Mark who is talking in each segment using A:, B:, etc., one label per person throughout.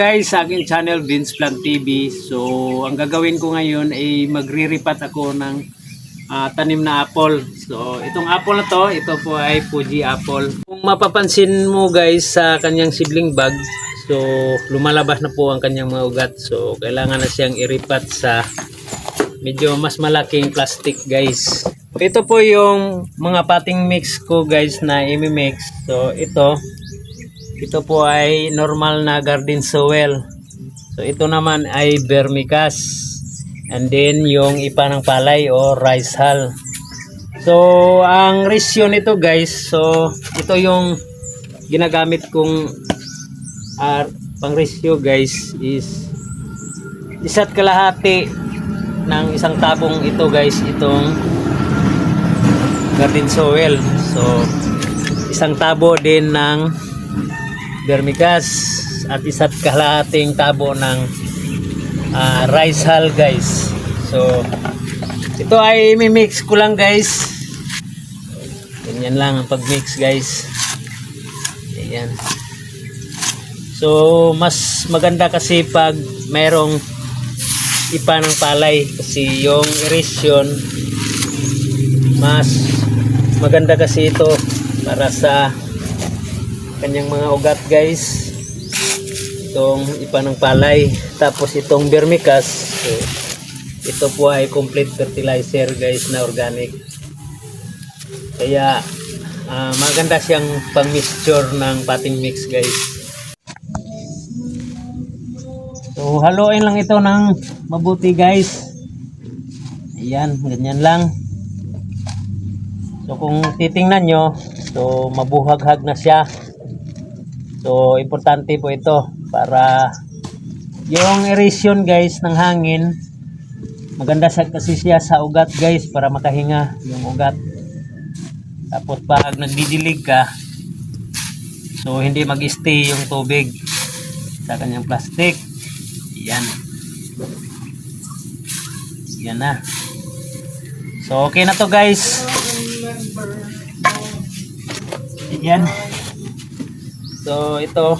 A: guys sa aking channel Vince Vlog TV. So, ang gagawin ko ngayon ay magriripat ako ng ah, tanim na apple. So, itong apple na to, ito po ay Fuji apple. Kung mapapansin mo guys sa kanyang sibling bag, so lumalabas na po ang kanyang mga ugat. So, kailangan na siyang iripat sa medyo mas malaking plastic guys. Ito po yung mga pating mix ko guys na imi-mix. So, ito ito po ay normal na garden soil. So ito naman ay vermicast. And then yung ipa ng palay o rice hull. So ang ratio nito guys, so ito yung ginagamit kong ah, pang ratio guys is isa't kalahati ng isang tabong ito guys itong garden soil. So isang tabo din ng vermicast at isa't kalahating tabo ng ah, rice hull guys. So ito ay mimix ko lang guys. Ganyan lang ang pagmix guys. Ganyan so mas maganda kasi pag mayroong ipa ng palay kasi yung erosion mas maganda kasi ito para sa kanyang mga ugat guys. Itong ipa ng palay. Tapos itong vermicast. So, ito po ay complete fertilizer guys na organic. Kaya ah, maganda siyang pang mixture ng pating mix guys. So haluin lang ito ng mabuti guys. Ayan ganyan lang. So kung titingnan nyo so mabuhaghag na siya So, importante po ito para yung erosion guys ng hangin maganda sa kasi siya sa ugat guys para makahinga yung ugat. Tapos pag nagdidilig ka so hindi mag-stay yung tubig sa kanyang plastic. Yan. Yan na. So okay na to guys. Yan. So ito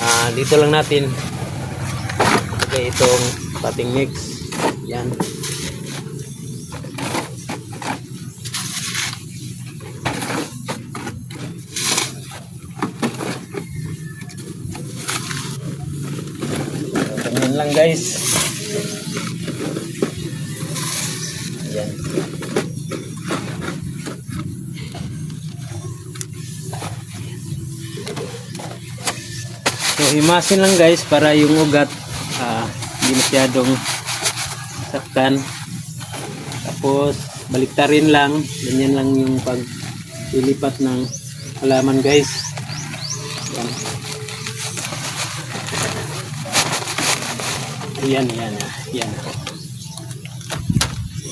A: ah dito lang natin okay itong pating mix. Yan. Ganyan lang guys. Yan. So imasin lang guys para yung ugat ah, hindi masyadong saktan. Tapos baliktarin lang. Ganyan lang yung pag ilipat ng halaman guys. Yan. Yan, yan, yan.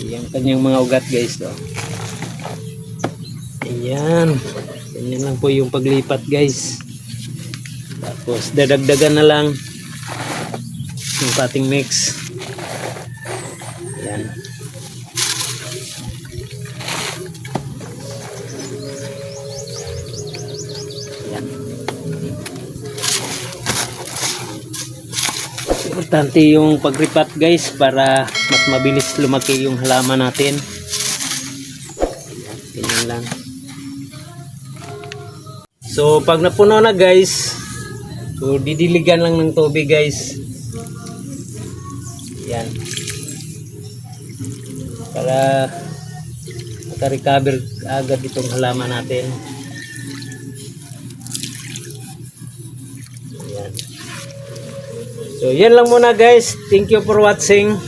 A: Yung kanyang mga ugat guys. Oh. Ayan. Ganyan lang po yung paglipat guys. Tapos dadagdagan na lang yung pating mix. Yan. Yan. Importante yung pagripat guys para mas mabilis lumaki yung halaman natin. Yan, ganyan lang. So pag napuno na guys, so didiligan lang ng tubig guys. Yan. Para maka-recover agad itong halaman natin. Yan. So yan lang muna guys. Thank you for watching.